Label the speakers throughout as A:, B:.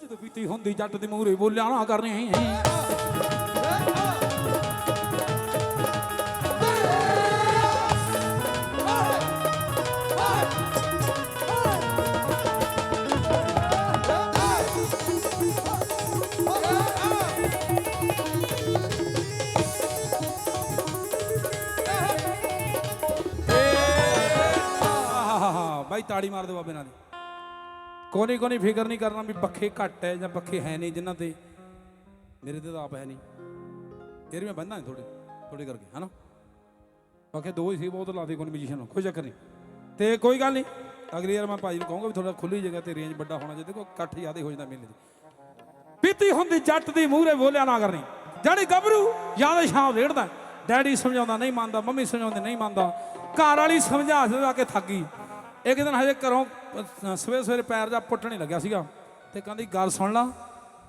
A: ਜਦੋਂ ਪੀਤੀ ਹੁੰਦੀ ਜੱਟ ਦੇ ਮੂਹਰੇ ਬੋਲਿਆ ਨਾ ਕਰਨੀ। ਬਾਈ ਤਾੜੀ ਮਾਰ ਦੇ ਬਾਬੇ ਨਾਲ ਦੀ ਕੋਨੀ ਕੋਨੀ ਫਿਕਰ ਨਹੀਂ ਕਰਨਾ ਵੀ ਪੱਖੇ ਘੱਟ ਹੈ ਜਾਂ ਪੱਖੇ ਹੈ ਨਹੀਂ ਜਿਨ੍ਹਾਂ ਤੇ ਮੇਰੇ ਤੇ ਤਾਂ ਆਪ ਹੈ ਨਹੀਂ। ਫਿਰ ਮੈਂ ਬੰਦਾ ਥੋੜੇ ਥੋੜੇ ਕਰਕੇ, ਹਨਾ? ਪੱਖੇ ਦੋ ਹੀ ਸੀ, ਬਹੁਤ ਲਾਦੇ ਕੋਈ ਮਿਊਜ਼ੀਸ਼ੀਅਨ ਨੂੰ, ਕੋਈ ਚੱਕਰ ਨਹੀਂ। ਤੇ ਕੋਈ ਗੱਲ ਨਹੀਂ, ਅਗਲੀ ਵਾਰ ਮੈਂ ਭਾਜੀ ਨੂੰ ਕਹੂੰਗਾ ਵੀ ਥੋੜਾ ਖੁੱਲੀ ਜਗ੍ਹਾ ਤੇ ਰੇਂਜ ਵੱਡਾ ਹੋਣਾ ਚਾਹੀਦਾ ਕੋਈ ਇਕੱਠ ਜ਼ਿਆਦਾ ਹੋ ਜਾਂਦਾ ਮੇਲੇ ਦੀ ਪੀਤੀ ਹੁੰਦੀ ਜੱਟ ਦੀ ਮੂਹਰੇ ਬੋਲਿਆ ਨਾ ਕਰਨੀ। ਜਿਹੜੀ ਗੱਭਰੂ, ਯਾਦ ਸ਼ਾਮ ਰੇੜਦਾ, ਡੈਡੀ ਸਮਝਾਉਂਦਾ, ਨਹੀਂ ਮੰਨਦਾ, ਮੰਮੀ ਸਮਝਾਉਂਦੇ, ਨਹੀਂ ਮੰਨਦਾ। ਘਰ ਵਾਲੀ ਸਮਝਾ ਸਮਝਾ ਕੇ ਥੱਕ ਗਈ। ਇੱਕ ਦਿਨ ਹਜੇ ਘਰੋਂ ਸਵੇਰੇ ਸਵੇਰੇ ਪੈਰ ਜਾ ਪੁੱਟਣ ਹੀ ਲੱਗਿਆ ਸੀਗਾ ਤੇ ਕਹਿੰਦੀ ਗੱਲ ਸੁਣ ਲਾ।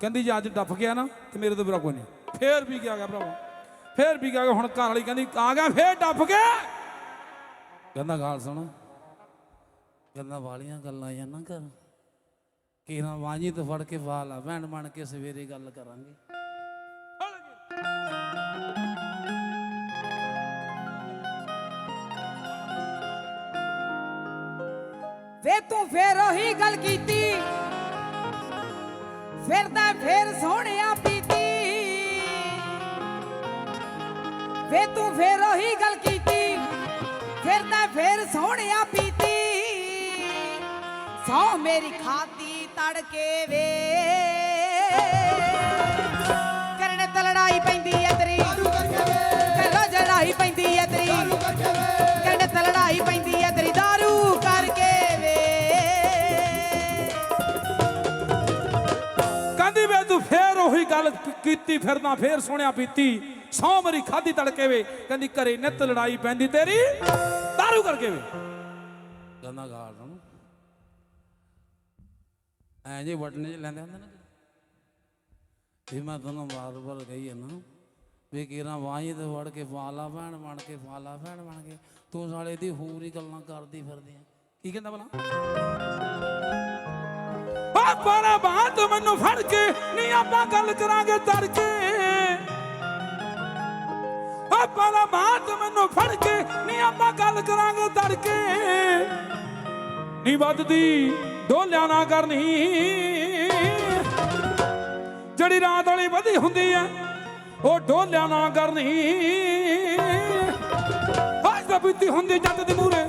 A: ਕਹਿੰਦੀ ਜੇ ਅੱਜ ਡੱਫ ਗਿਆ ਨਾ ਤੇ ਮੇਰੇ ਤੋਂ ਬੁਰਾ ਕੋਈ ਨਹੀਂ। ਫੇਰ ਵੀ ਗਿਆ ਗਿਆ ਭਰਾਵਾ। ਫੇਰ ਵੀ ਗਿਆ ਹੁਣ ਘਰ ਵਾਲੀ ਕਹਿੰਦੀ ਆ ਗਿਆ, ਫੇਰ ਡੱਫ ਗਿਆ। ਕਹਿੰਦਾ ਗੱਲ ਸੁਣ। ਕਹਿੰਦਾ ਵਾਲੀਆਂ ਗੱਲਾਂ ਜਾਂ ਨਾ ਕਰ। ਕਿ ਵਾਂਝੀ ਤੋਂ ਫੜ ਕੇ ਵਾਲ ਆ ਭੈਣ ਬਣ ਕੇ ਸਵੇਰੇ ਗੱਲ ਕਰਾਂਗੇ।
B: ਵੇ ਤੂੰ ਫੇਰ ਉਹੀ ਗੱਲ ਕੀਤੀ। ਫਿਰਦਾ ਫੇਰ ਸੋਹਣਿਆ ਪੀਤੀ ਵੇ ਤੂੰ ਫੇਰ ਉਹੀ ਗੱਲ ਕੀਤੀ। ਫਿਰਦਾ ਫੇਰ ਸੋਹਣਿਆ ਪੀਤੀ ਸੌ ਮੇਰੀ ਖਾਤੀ ਤੜਕੇ ਵੇ। ਕਰਨ ਤੇ ਲੜਾਈ ਪੈਂਦੀ ਐ ਤੇਰੀ। ਕਰੋ ਜੜਾਈ ਪੈਂਦੀ ਐ ਤੇਰੀ। ਕਰਨ ਤੇ ਲੜਾਈ ਪੈਂਦੀ
A: ਫੇਰ ਕੀਤੀ ਫਿਰਦਾ, ਫੇਰ ਸੁਣਿਆ ਪੀਤੀ। ਸੌ ਮਰੀ ਖਾਦੀ ਤੜਕੇ ਵੇ। ਕਹਿੰਦੀ, ਘਰੇ ਨਿੱਤ ਲੜਾਈ ਪੈਂਦੀ ਤੇਰੀ। ਦਾਰੂ ਕਰਕੇ ਵੇ। ਕਹਿੰਦਾ ਗਾਲ ਨੂੰ ਐ ਜੇ ਵਟਨੇ ਚ ਲੈਂਦੇ ਹੁੰਦੇ ਨਾ ਵੀ ਮੈਂ ਤੁਹਾਨੂੰ ਵਾਰ ਵਾਰ ਕਹੀ ਹੈ ਨਾ। ਵੀ ਕਿਰਾਂ ਵਾਹੀ ਤੇ ਵੜ ਕੇ ਫਾਲਾ ਭੈਣ ਬਣ ਕੇ ਫਾਲਾ ਭੈਣ ਬਣ ਕੇ। ਤੂੰ ਸਾਲੇ ਦੀ ਹੋਰ ਹੀ ਗੱਲਾਂ ਕਰਦੀ ਫਿਰਦੀ ਆ। ਕੀ ਕਹਿੰਦਾ ਭਲਾ? ਪਾਪਾ ਬਾਤ ਮੈਨੂੰ ਫੜ ਕੇ ਨਹੀਂ ਆਪਾਂ ਗੱਲ ਕਰਾਂਗੇ ਤੜਕੇ ਪਾਪਾ ਬਾਤ ਮੈਨੂੰ ਫੜ ਕੇ ਨਹੀਂ ਆਪਾਂ ਗੱਲ ਕਰਾਂਗੇ ਤੜਕੇ ਨਹੀਂ ਵੱਧਦੀ, ਡੋਲਿਆ ਨਾ ਕਰਨੀ। ਜਿਹੜੀ ਰਾਤ ਵਾਲੀ ਵਧੀ ਹੁੰਦੀ ਐ ਉਹ ਡੋਲਿਆ ਨਾ ਕਰਨੀ। ਅੱਜ ਤਾਂ ਬੀਤੀ ਹੁੰਦੀ ਜੱਟ ਦੇ ਮੂਹਰੇ।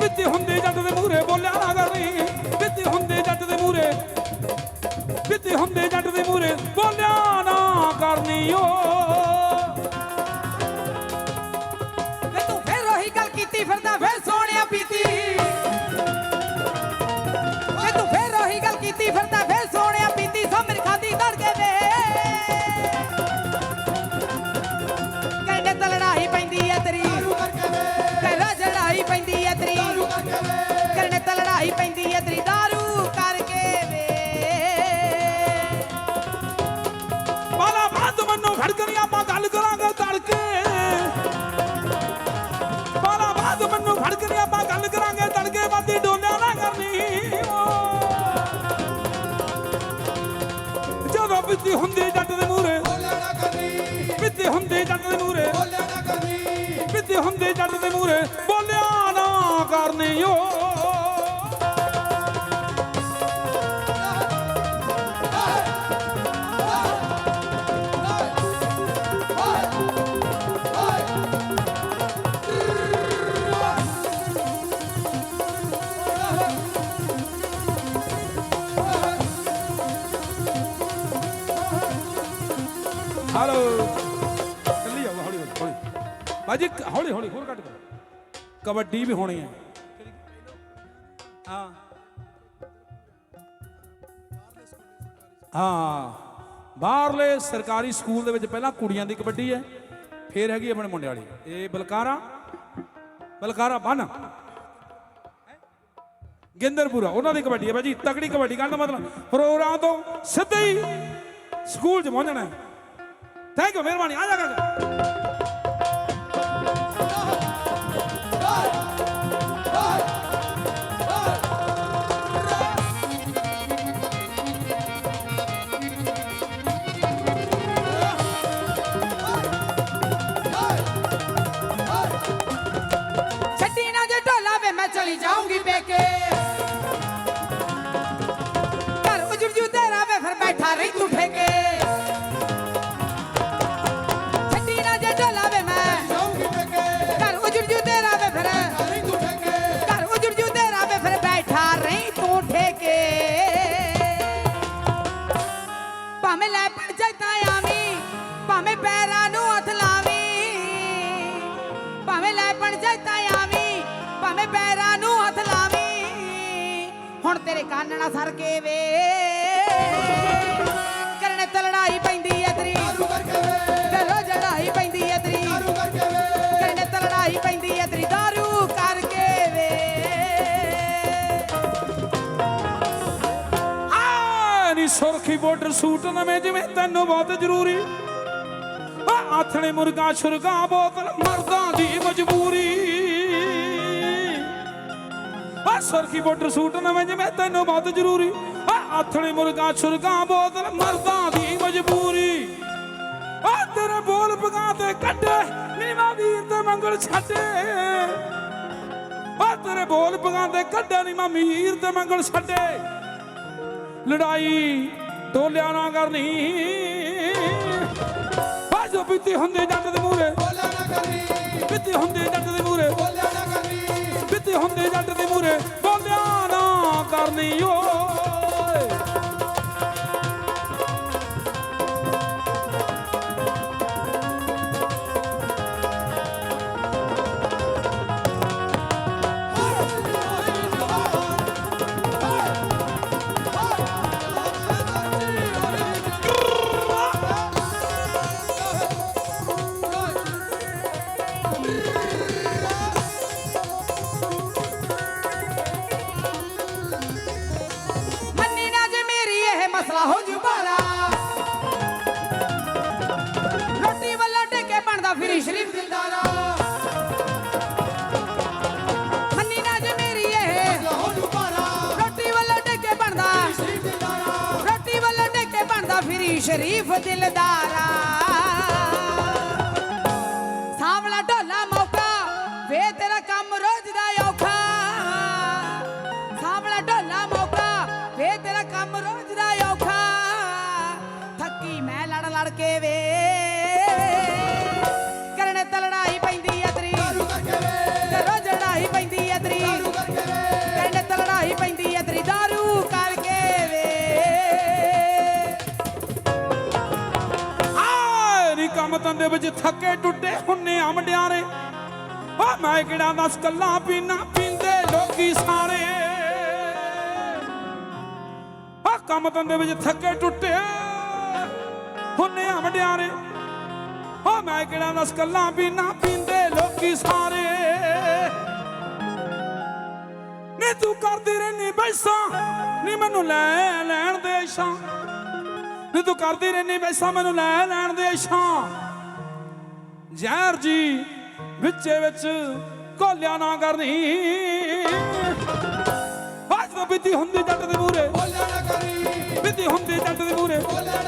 A: ਬੀਤੀ ਹੁੰਦੀ ਜੱਟ ਦੇ ਮੂਹਰੇ, ਬੋਲਿਆ ਨਾ ਕਰਨੀ। ਹੁੰਦੇ ਜੱਟ ਦੇ ਮੂਹਰੇ ਬੋਲਿਆ ਨਾ ਕਰਨੀ ਓ। ਹੁੰਦੀ ਜੱਟ ਦੇ ਮੂਹਰੇ। ਬਿੱਤੀ ਹੁੰਦੀ ਜੱਟ ਦੇ ਮੂਹਰੇ। ਬੋਲਿਆ ਨਾ ਕਰਨੀ ਓ ਹਲੋ ਬਾਜੀ, ਕ- ਹੌਲੀ ਹੌਲੀ, ਹੋਰ ਘੱਟ ਕਰੋ। ਕਬੱਡੀ ਵੀ ਹੋਣੀ ਹੈ। ਹਾਂ। ਹਾਂ। ਬਾਹਰਲੇ ਸਰਕਾਰੀ ਸਕੂਲ ਦੇ ਵਿੱਚ ਪਹਿਲਾਂ ਕੁੜੀਆਂ ਦੀ ਕਬੱਡੀ ਹੈ, ਫਿਰ ਹੈਗੀ ਆਪਣੇ ਮੁੰਡੇ ਵਾਲੀ। ਇਹ ਬਲਕਾਰਾ। ਬਲਕਾਰਾ ਬਨ। ਗਿੰਦਰਪੁਰਾ, ਉਹਨਾਂ ਦੀ ਕਬੱਡੀ ਹੈ ਬਾਜੀ। ਤਕੜੀ ਕਬੱਡੀ, ਕਹਿਣ ਦਾ ਮਤਲਬ ਪ੍ਰੋਗਰਾਮ ਤੋਂ ਸਿੱਧੇ ਹੀ ਸਕੂਲ 'ਚ ਪਹੁੰਚਣਾ ਹੈ। ਥੈਂਕ ਯੂ ਮਿਹਰਬਾਨੀ। ਆ ਜਾ ਕਰ
B: ਤੇਰੇ ਕੰਨ ਨਾ ਸਰ ਵੇ। ਕਰਨੇ ਤੇ ਲੜਾਈ ਪੈਂਦੀ ਐ ਤੇਰੀ। ਘਰੋਂ ਜੜਾਈ ਪੈਂਦੀ ਐ ਤੇਰੀ। ਕਰਨੇ ਤੇ ਲੜਾਈ ਪੈਂਦੀ ਐ ਤੇਰੀ। ਦਾਰੂ ਕਰਕੇ ਵੇ।
A: ਆ ਨੀ ਸੁਰਖੀ ਬਾਰਡਰ ਸੂਟ ਨਵੇਂ ਜਿਵੇਂ ਤੈਨੂੰ ਬਹੁਤ ਜ਼ਰੂਰੀ। ਆ ਆਥਣੇ ਮੁਰਗਾ ਛੁਰਗਾ ਬੋਤਲ ਮਰਦਾਂ ਦੀ ਮਜਬੂਰੀ। ਸੁਰਖੀ ਬਾਰਡਰ ਸੂਟ ਨਵੇਂ ਜਿਵੇਂ ਤੈਨੂੰ ਬਹੁਤ ਜ਼ਰੂਰੀ। ਆ ਆਥਣੇ ਮੁਰਗਾ ਛੁਰਗਾ ਬੋਤਲ ਮਰਦਾਂ ਦੀ ਮਜਬੂਰੀ। ਆ ਤੇਰੇ ਬੋਲ ਪਗਾ ਤੇ ਕੱਢੇ ਨੀਵਾ ਵੀਰ ਤੇ ਮੰਗਲ ਛੱਡੇ। ਆ ਤੇਰੇ ਬੋਲ ਪਗਾ ਤੇ ਕੱਢੇ ਨੀਵਾ ਵੀਰ ਤੇ ਮੰਗਲ ਛੱਡੇ। ਲੜਾਈ ਟੋਲਿਆਂ ਨਾ ਕਰਨੀ। ਆ ਜੋ ਪੀਤੀ ਹੁੰਦੇ ਜੱਟ ਦੇ ਮੂਰੇ ਪੀਤੀ ਹੁੰਦੇ ਜੱਟ ਦੇ ਮੂਰੇ ਪੀਤੀ ਹੁੰਦੇ ਜੱਟ ਦੇ ਮੂਰੇ ਬੋਲਿਆ ਨਾ ਕਰਨੀ ਓਏ
B: ਸ਼ਰੀਫ ਦਿਲਦਾਰਾ। ਸਾਵਲਾ ਢੋਲਾ ਮੌਕਾ, ਵੇ ਤੇਰਾ ਕੰਮ ਰੋਜ਼ ਦਾ ਔਖਾ। ਸਾਵਲਾ ਢੋਲਾ ਮੌਕਾ, ਵੇ ਤੇਰਾ ਕੰਮ ਰੋਜ਼ ਦਾ ਔਖਾ। ਥੱਕੀ ਮੈਂ ਲੜ ਲੜ ਕੇ ਵੇ।
A: ਵਿੱਚ ਥੱਕੇ ਟੁੱਟੇ ਹੁੰਨੇ ਆ ਮੁੰਡਿਆਰੇ ਆ ਮੈਂ ਕਿਹੜਾ ਦਸ ਕੱਲਾ ਪੀਣਾ ਪੀਂਦੇ ਲੋਕੀ ਸਾਰੇ। ਆ ਕੰਮ ਤੰਦੇ ਵਿੱਚ ਥੱਕੇ ਟੁੱਟੇ ਹੁੰਨੇ ਆ ਮੁੰਡਿਆਰੇ ਆ ਮੈਂ ਕਿਹੜਾ ਦਸ ਕੱਲਾ ਪੀਣਾ ਪੀਂਦੇ ਲੋਕੀ ਸਾਰੇ। ਨੀ ਤੂੰ ਕਰਦੀ ਰਹਿਨੀ ਬੈਸਾਂ, ਨੀ ਮੈਨੂੰ ਲੈ ਲੈਣ ਦੇ ਸ਼ਾਂ। ਨੀ ਤੂੰ ਕਰਦੀ ਰਹਿਨੀ ਵੈਸਾ ਮੈਨੂੰ ਲੈ ਲੈਣ ਦੇ ਛਾਂ ਜ਼ਹਿਰ ਜੀ ਵਿੱਚੇ ਵਿੱਚ ਕੋਲਿਆ ਨਾ ਕਰਨੀ। ਹੱਥ ਵਿੱਚ ਹੁੰਦੀ ਜੱਟ ਦੇ ਮੂਰੇ ਕੋਲਿਆ ਨਾ ਕਰੀ ਵਿੱਦੀ ਹੁੰਦੀ ਜੱਟ ਦੇ ਮੂਰੇ ਕੋਲਿਆ